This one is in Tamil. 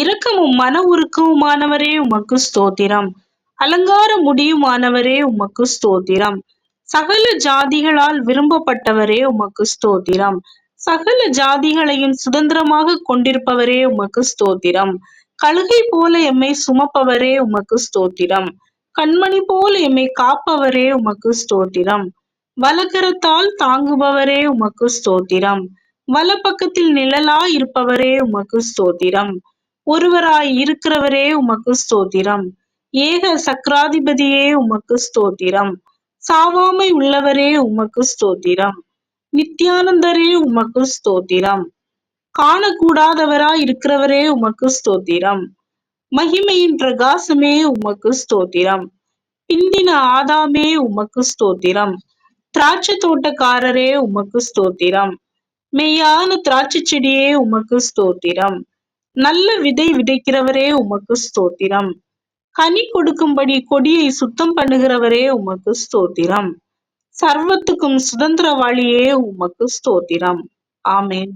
இரக்கமும் மன உருக்கமுமானவரே உமக்கு ஸ்தோத்திரம். அலங்கார முடியுமானவரே உமக்கு ஸ்தோத்திரம். சகல ஜாதிகளால் விரும்பப்பட்டவரே உமக்கு ஸ்தோத்திரம். சகல ஜாதிகளையும் சுதந்திரமாக கொண்டிருப்பவரே உமக்கு ஸ்தோத்திரம். கழுகை போல எம்மை சுமப்பவரே உமக்கு ஸ்தோத்திரம். கண்மணி போல எம்மை காப்பவரே உமக்கு ஸ்தோத்திரம். வலக்கரத்தால் தாங்குபவரே உமக்கு ஸ்தோத்திரம். வலப்பக்கத்தில் நிழலா இருப்பவரே உமக்கு ஸ்தோத்திரம். ஒருவராய் இருக்கிறவரே உமக்கு ஸ்தோத்திரம். ஏக சக்கராதிபதியே உமக்கு ஸ்தோத்திரம். சாவாமை உள்ளவரே உமக்கு ஸ்தோத்திரம். நித்யானந்தரே உமக்கு ஸ்தோத்திரம். காணக்கூடாதவராய் இருக்கிறவரே உமக்கு ஸ்தோத்திரம். மகிமையின் பிரகாசமே உமக்கு ஸ்தோத்திரம். பிந்தின ஆதாமே உமக்கு ஸ்தோத்திரம். திராட்சை தோட்டக்காரரே உமக்கு ஸ்தோத்திரம். மெய்யான திராட்சை செடியே உமக்கு ஸ்தோத்திரம். நல்ல விதை விதைக்கிறவரே உமக்கு ஸ்தோத்திரம். கனி கொடுக்கும்படி கொடியை சுத்தம் பண்ணுகிறவரே உமக்கு ஸ்தோத்திரம். சர்வத்துக்கும் சுதந்திரவாளியே உமக்கு ஸ்தோத்திரம். ஆமேன்.